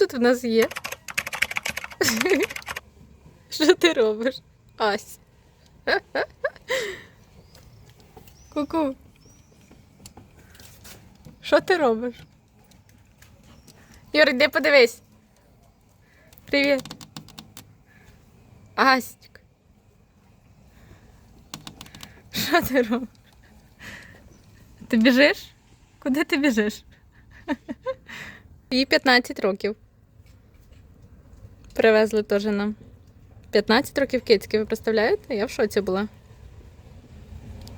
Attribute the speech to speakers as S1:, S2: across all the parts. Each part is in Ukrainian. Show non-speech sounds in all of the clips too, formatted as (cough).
S1: тут в нас є? (laughs) Що ти робиш? Ась. (laughs) Ку-ку. Що ти робиш? Юр, іди подивись. Привіт. Астік. Що ти робиш? Ти біжиш? Куди ти біжиш? (laughs) Їй 15 років. Привезли теж нам. 15 років кицьки, ви представляєте? Я в шоці була.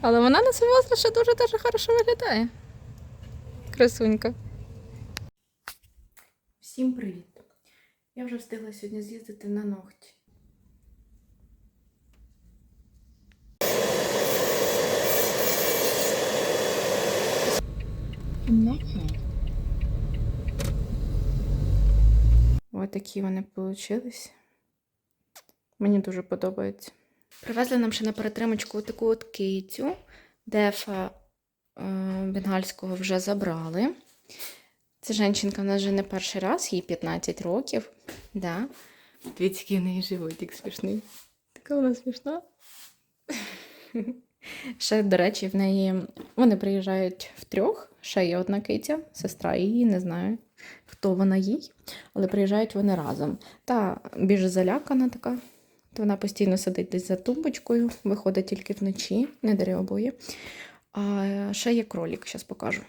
S1: Але вона на свій возраст ще дуже дуже хорошо виглядає. Красунька. Всім привіт! Я вже встигла сьогодні з'їздити на ногті. Ось такі вони вийшли. Мені дуже подобається. Привезли нам ще на перетримочку таку от кицю. Дефа е, бенгальського вже забрали. Це жінка в нас вже не перший раз, їй 15 років. Да. Дивіться, який в неї животик смішний. Така вона смішна. Ще, до речі, в неї вони приїжджають втрьох. Ще є одна киця, сестра її, не знаю, хто вона їй, але приїжджають вони разом. Та більш залякана така, то вона постійно сидить десь за тумбочкою, виходить тільки вночі, не даре обоє. А ще є кролік, зараз покажу.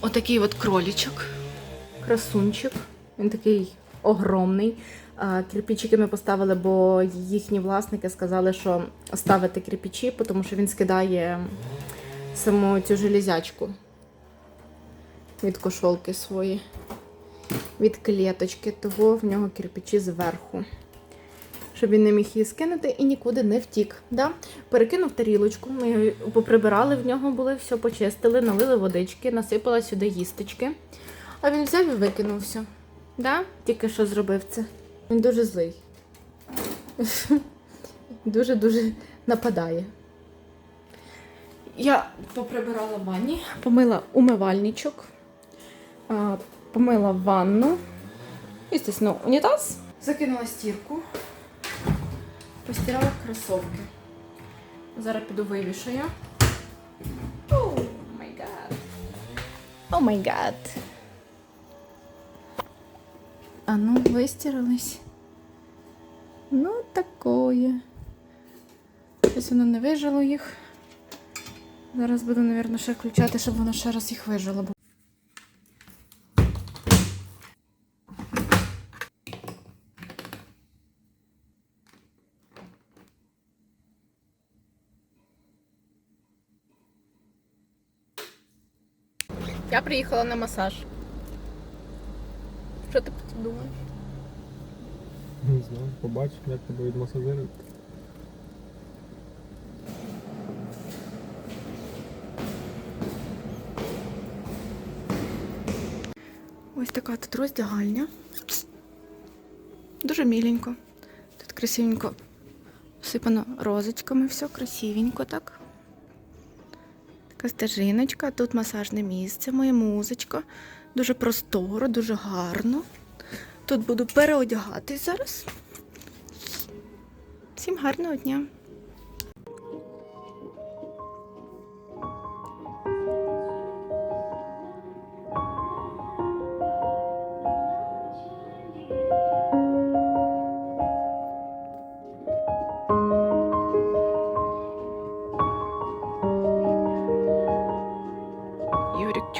S1: Отакий от кролічок, красунчик. Він такий огромний. А, Кирпичики ми поставили, бо їхні власники сказали, що ставити кирпичі, тому що він скидає саму цю железячку від кошолки свої, від клеточки, того в нього кирпичі зверху. Щоб він не міг її скинути і нікуди не втік. Да? Перекинув тарілочку, ми поприбирали в нього, були, все почистили, налили водички, насипала сюди їсточки. А він взяв і викинув все. Да? Тільки що зробив це. Він дуже злий. (laughs) Дуже-дуже нападає. Я поприбирала ванні, помила умивальничок, помила ванну, і, звісно, унітаз, закинула стірку, постирала кросовки. Зараз піду вивішаю. О май гад. О май гад. А ну, вистирались. Ну, такое. Щось воно не вижило їх. Зараз буду, мабуть, ще включати, щоб воно ще раз їх вижило. Я приїхала на масаж. Що ти думаєш?
S2: Не знаю, побачимо, як тебе відмасажирують.
S1: Ось така тут роздягальня. Дуже міленько. Тут красивенько всипано розочками, все красивенько так. Така стежиночка, тут масажне місце, моя музичка. Дуже просторо, дуже гарно. Тут буду переодягатись зараз. Всім гарного дня!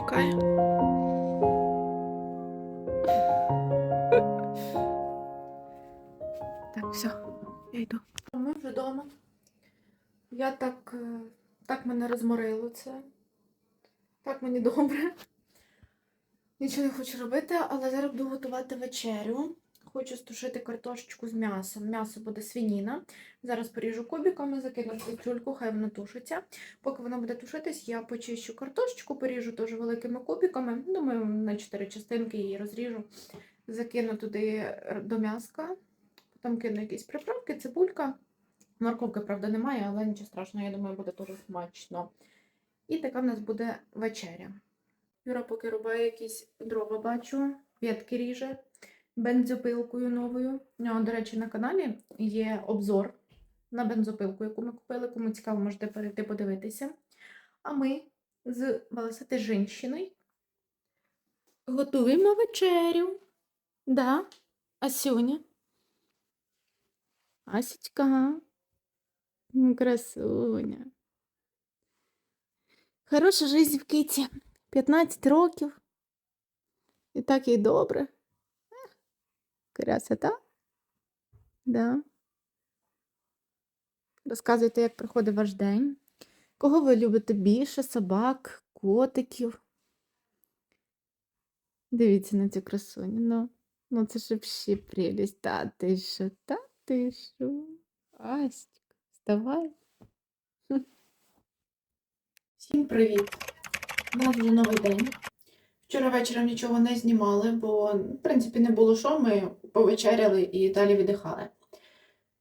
S1: Чекає. Так, все, я йду. Ми вже вдома. Я так, е, так мене розморило це. Так мені добре. Нічого не хочу робити, але зараз буду готувати вечерю. Хочу стушити картошечку з м'ясом. М'ясо буде свініна. Зараз поріжу кубиками, закину в кастрюльку, хай воно тушиться. Поки воно буде тушитись, я почищу картошечку, поріжу теж великими кубиками. Думаю, на 4 частинки її розріжу. Закину туди р- до м'яска. Потім кину якісь приправки, цибулька. Морковки, правда, немає, але нічого страшного, я думаю, буде дуже смачно. І така в нас буде вечеря. Юра поки рубає якісь дрова, бачу. ветки ріже бензопилкою новою. До речі, на каналі є обзор на бензопилку, яку ми купили. Кому цікаво, можете перейти подивитися. А ми з Велосити Жінщиною готуємо вечерю. Да, Асюня. Асічка. Красуня. Хороша жизнь в Киті. 15 років. І так їй добре. Красота. Да. Розказуйте, як проходить ваш день. Кого ви любите більше? Собак, котиків? Дивіться на цю красуню. Ну, ну це ж взагалі прелість. Та ти що, та ти що? Астік, вставай. Всім привіт! У нас вже новий день. Вчора вечором нічого не знімали, бо, в принципі, не було що, ми повечеряли і далі віддихали.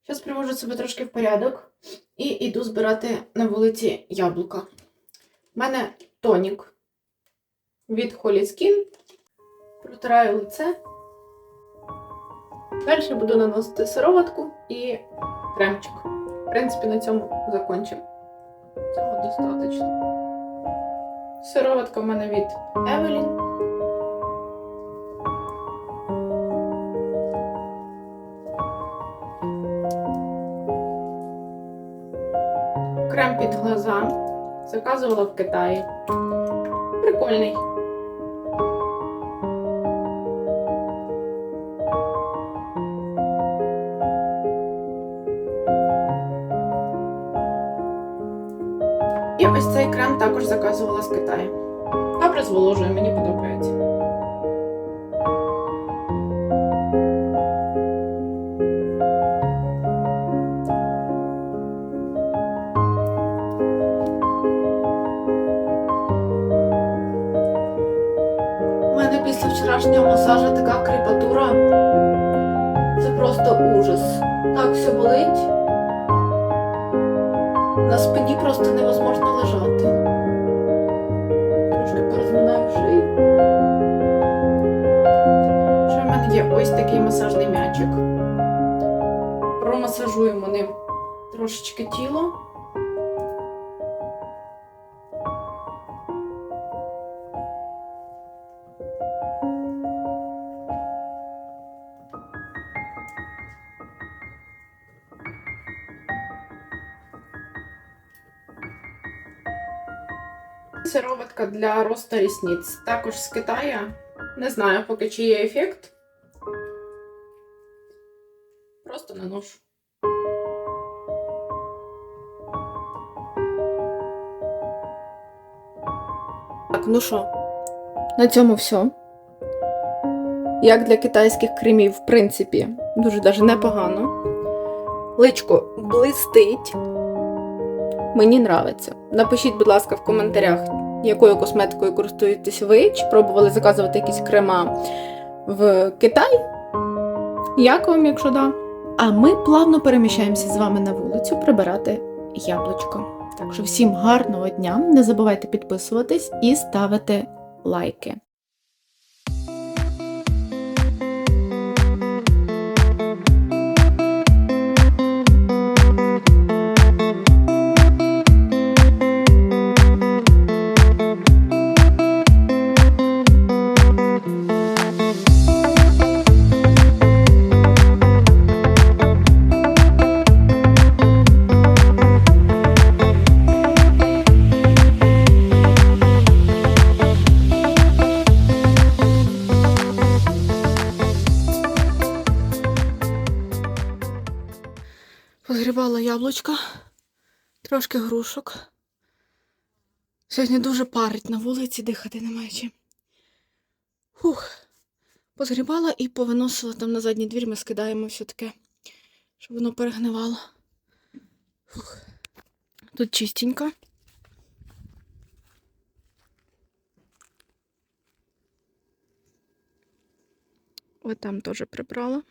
S1: Зараз приводжу себе трошки в порядок і йду збирати на вулиці яблука. У мене тонік від Holy Skin. Протираю лице. Далі буду наносити сироватку і кремчик. В принципі, на цьому закончимо. Цього достатньо. Сироватка в мене від Евелін. Крем під глаза. Заказувала в Китаї. Прикольний. І ось цей крем також заказувала з Китаю. Добре зволожує, мені подобається. У мене після вчорашнього масажу така кріпатура. Це просто ужас. Так все болить. На спині просто невозможно лежати. Трошки порозминаю шию. Ще в мене є ось такий масажний м'ячик. Промасажуємо ним трошечки тіло. Сироватка для росту рісниць. Також з Китаю. Не знаю поки чи є ефект. Просто наношу. Так, ну що, на цьому все. Як для китайських кремів, в принципі, дуже даже непогано. Личко блистить. Мені нравиться. Напишіть, будь ласка, в коментарях, якою косметикою користуєтесь ви, чи пробували заказувати якісь крема в Китаї. Як вам, якщо да? А ми плавно переміщаємося з вами на вулицю прибирати яблучко. Так що всім гарного дня! Не забувайте підписуватись і ставити лайки. Яблучка, трошки грушок. Сьогодні дуже парить на вулиці, дихати немає чим. Фух. Позгрібала і повиносила там на задній двір, ми скидаємо все таке, щоб воно перегнивало. Фух. Тут чистенько. Ось там теж прибрала.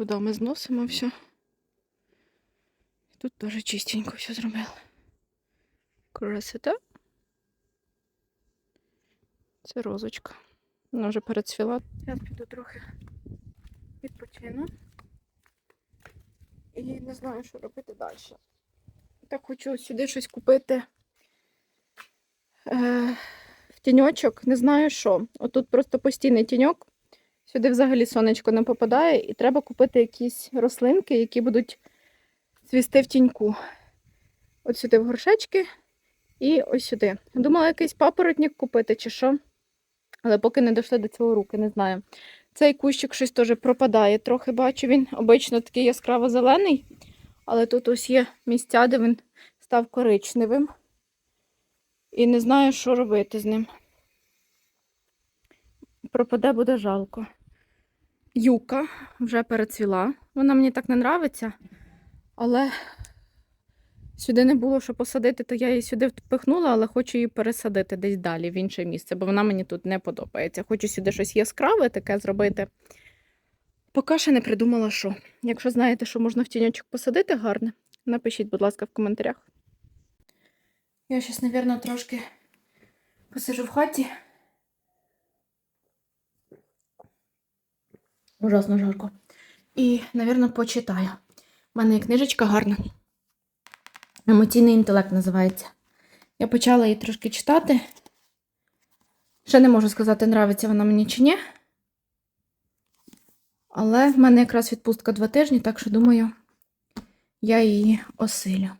S1: Туди ми зносимо все. Тут теж чистенько все зробили. Красота. Це розочка. Вона вже перецвіла. Зараз піду трохи відпочину. І не знаю, що робити далі. Так хочу сюди щось купити. Е, в тіньочок, не знаю що. Отут просто постійний тіньок. Сюди взагалі сонечко не попадає, і треба купити якісь рослинки, які будуть цвісти в тіньку. От сюди в горшечки і ось сюди. Думала якийсь папоротник купити чи що. Але поки не дійшли до цього руки, не знаю. Цей кущик щось теж пропадає. Трохи бачу, він обично такий яскраво зелений, але тут ось є місця, де він став коричневим. І не знаю, що робити з ним. Пропаде буде жалко. Юка вже перецвіла. Вона мені так не нравиться, але сюди не було що посадити, то я її сюди впихнула, але хочу її пересадити десь далі, в інше місце, бо вона мені тут не подобається. Хочу сюди щось яскраве таке зробити. Поки ще не придумала, що. Якщо знаєте, що можна в тіньочок посадити гарне, напишіть, будь ласка, в коментарях. Я зараз, мабуть, трошки посижу в хаті. Ужасно жарко. І, мабуть, почитаю. У мене є книжечка гарна. Емоційний інтелект називається. Я почала її трошки читати. Ще не можу сказати, нравиться вона мені чи ні. Але в мене якраз відпустка два тижні, так що думаю, я її осилю.